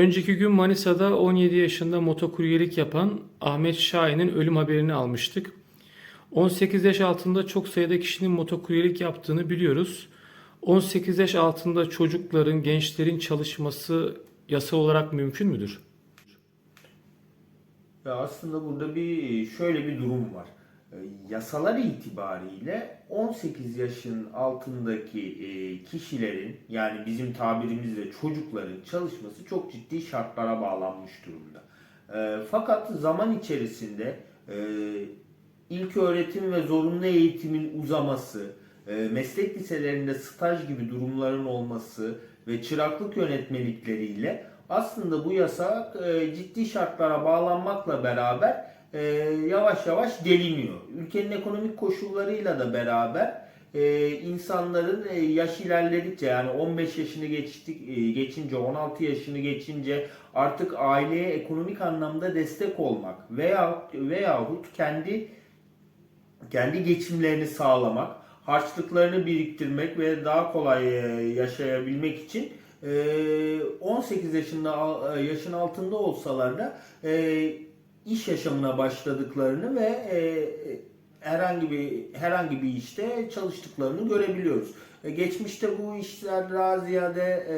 önceki gün Manisa'da 17 yaşında motokuryelik yapan Ahmet Şahin'in ölüm haberini almıştık. 18 yaş altında çok sayıda kişinin motokuryelik yaptığını biliyoruz. 18 yaş altında çocukların, gençlerin çalışması yasal olarak mümkün müdür? Ya aslında burada bir şöyle bir durum var. Ee, Yasalar itibariyle 18 yaşın altındaki e, kişilerin yani bizim tabirimizle çocukların çalışması çok ciddi şartlara bağlanmış durumda. Ee, Fakat zaman içerisinde e, ilk öğretim ve zorunlu eğitimin uzaması, e, meslek liselerinde staj gibi durumların olması ve çıraklık yönetmelikleriyle aslında bu yasak e, ciddi şartlara bağlanmakla beraber e, yavaş yavaş deliniyor. Ülkenin ekonomik koşullarıyla da beraber e, insanların e, yaş ilerledikçe yani 15 yaşını geçtik e, geçince 16 yaşını geçince artık aileye ekonomik anlamda destek olmak veya veyahut kendi kendi geçimlerini sağlamak, harçlıklarını biriktirmek ve daha kolay e, yaşayabilmek için e, 18 yaşında e, yaşın altında olsalar da e, iş yaşamına başladıklarını ve e, herhangi bir herhangi bir işte çalıştıklarını görebiliyoruz. E, Geçmişte bu işler daha ziyade e,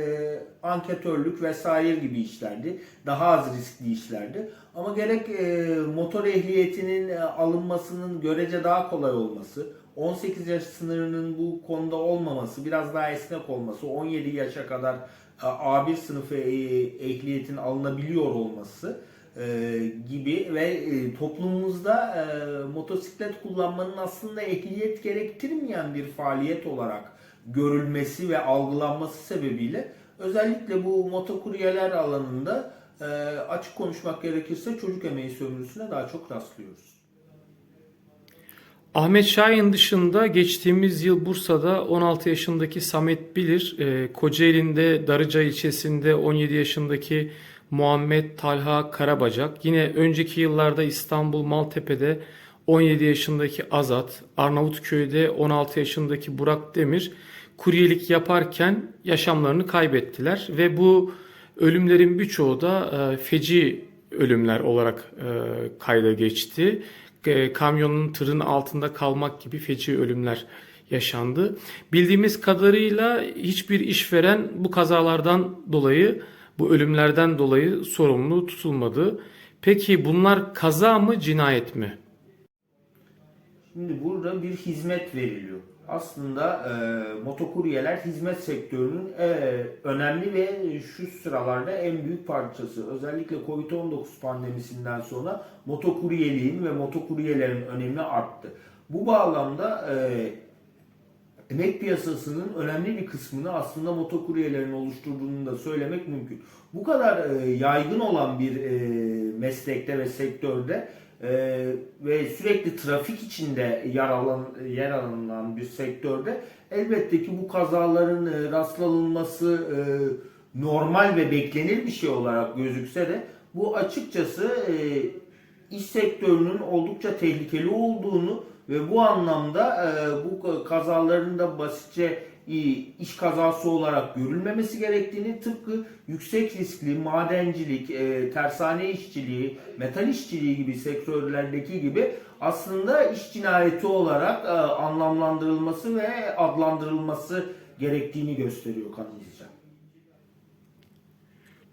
anketörlük vesaire gibi işlerdi. Daha az riskli işlerdi. Ama gerek e, motor ehliyetinin e, alınmasının görece daha kolay olması, 18 yaş sınırının bu konuda olmaması, biraz daha esnek olması, 17 yaşa kadar e, A1 sınıfı e, ehliyetin alınabiliyor olması e, gibi ve e, toplumumuzda e, motosiklet kullanmanın aslında ehliyet gerektirmeyen bir faaliyet olarak görülmesi ve algılanması sebebiyle özellikle bu motokuryeler alanında e, açık konuşmak gerekirse çocuk emeği sömürüsüne daha çok rastlıyoruz. Ahmet Şahin dışında geçtiğimiz yıl Bursa'da 16 yaşındaki Samet Bilir, e, Kocaeli'nde Darıca ilçesinde 17 yaşındaki Muhammed Talha Karabacak, yine önceki yıllarda İstanbul Maltepe'de 17 yaşındaki Azat, Arnavutköy'de 16 yaşındaki Burak Demir kuryelik yaparken yaşamlarını kaybettiler ve bu ölümlerin birçoğu da e, feci ölümler olarak e, kayda geçti. E, kamyonun tırın altında kalmak gibi feci ölümler yaşandı. Bildiğimiz kadarıyla hiçbir işveren bu kazalardan dolayı, bu ölümlerden dolayı sorumlu tutulmadı. Peki bunlar kaza mı, cinayet mi? Şimdi burada bir hizmet veriliyor. Aslında e, motokuryeler hizmet sektörünün e, önemli ve şu sıralarda en büyük parçası. Özellikle Covid-19 pandemisinden sonra motokuryeliğin ve motokuryelerin önemi arttı. Bu bağlamda e, emek piyasasının önemli bir kısmını aslında motokuryelerin oluşturduğunu da söylemek mümkün. Bu kadar e, yaygın olan bir e, meslekte ve sektörde e, ve sürekli trafik içinde yer alan yer alınan bir sektörde elbette ki bu kazaların e, rastlanılması e, normal ve beklenir bir şey olarak gözükse de bu açıkçası e, iş sektörünün oldukça tehlikeli olduğunu ve bu anlamda e, bu kazaların da basitçe iş kazası olarak görülmemesi gerektiğini tıpkı yüksek riskli madencilik, e, tersane işçiliği, metal işçiliği gibi sektörlerdeki gibi aslında iş cinayeti olarak e, anlamlandırılması ve adlandırılması gerektiğini gösteriyor kanımızca.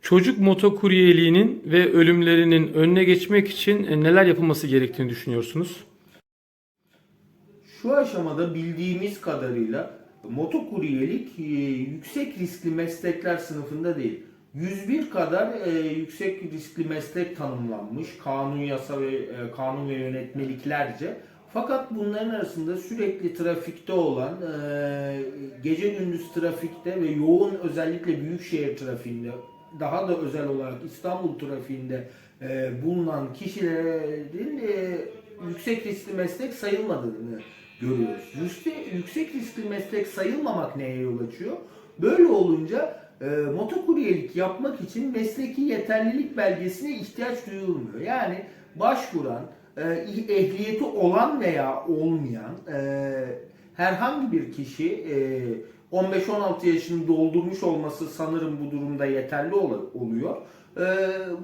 Çocuk motokuryeliğinin ve ölümlerinin önüne geçmek için e, neler yapılması gerektiğini düşünüyorsunuz? Şu aşamada bildiğimiz kadarıyla motokuryelik e, yüksek riskli meslekler sınıfında değil. 101 kadar e, yüksek riskli meslek tanımlanmış kanun yasa ve e, kanun ve yönetmeliklerce. Fakat bunların arasında sürekli trafikte olan, e, gece gündüz trafikte ve yoğun özellikle büyükşehir trafiğinde, daha da özel olarak İstanbul trafiğinde e, bulunan kişilerin e, yüksek riskli meslek sayılmadığını görüyoruz. Yüksek, yüksek riskli meslek sayılmamak neye yol açıyor? Böyle olunca e, motokuryelik yapmak için mesleki yeterlilik belgesine ihtiyaç duyulmuyor. Yani başvuran, e, ehliyeti olan veya olmayan e, herhangi bir kişi e, 15-16 yaşını doldurmuş olması sanırım bu durumda yeterli ol- oluyor. e,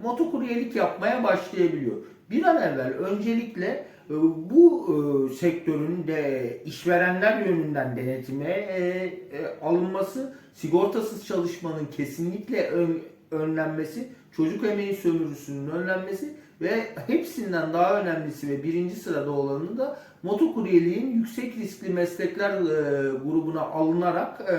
motokuryelik yapmaya başlayabiliyor. Bir an evvel öncelikle e, bu e, sektörün de işverenler yönünden denetime e, e, alınması, sigortasız çalışmanın kesinlikle ön- önlenmesi, çocuk emeği sömürüsünün önlenmesi ve hepsinden daha önemlisi ve birinci sırada olanı da motokuryeliğin yüksek riskli meslekler e, grubuna alınarak e,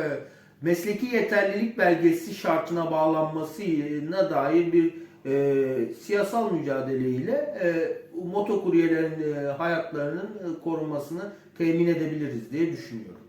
mesleki yeterlilik belgesi şartına bağlanmasına dair bir e, siyasal mücadeleyle e, motokuryelerin e, hayatlarının e, korunmasını temin edebiliriz diye düşünüyorum.